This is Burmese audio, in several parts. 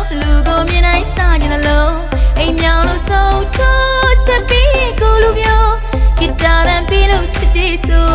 လုံးလူကိုမြင်တိုင်းစကြင်နှလုံးအိမ်မြောင်လို့ဆုံးထိုးချက်ပြီးကိုလူမျိုးဂစ်တာတန်ပြီးလို့ချစ်တယ်ဆို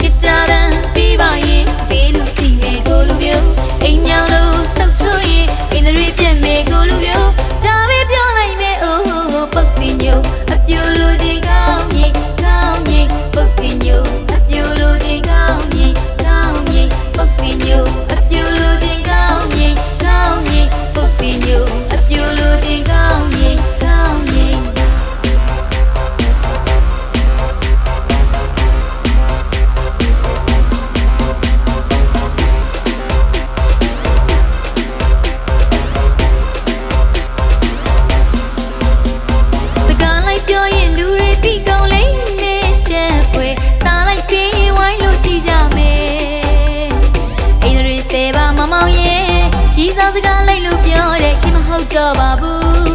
ဂစ်တာတန်ပြီးပါရင်ပြီးလို့ကြည့်မယ်ကိုလူမျိုးအိမ်မြောင်လို့ဆုံးထိုးရင်အင်းတွေပြည့်မယ်ကိုလူမျိုးဒါပဲပြောလိုက်မယ်အိုးပုတ်တင်ညိုအပြူလူကြီးကောင်းကြီးကောင်းကြီးပုတ်တင်ညိုအပြူလူကြီးကောင်းကြီးကောင်းကြီးပုတ်တင်ညို ပါမမောင်ရဲ့ရီဆောင်စကားလိုက်လို့ပြောတဲ့ခင်မဟုတ်တော့ပါဘူး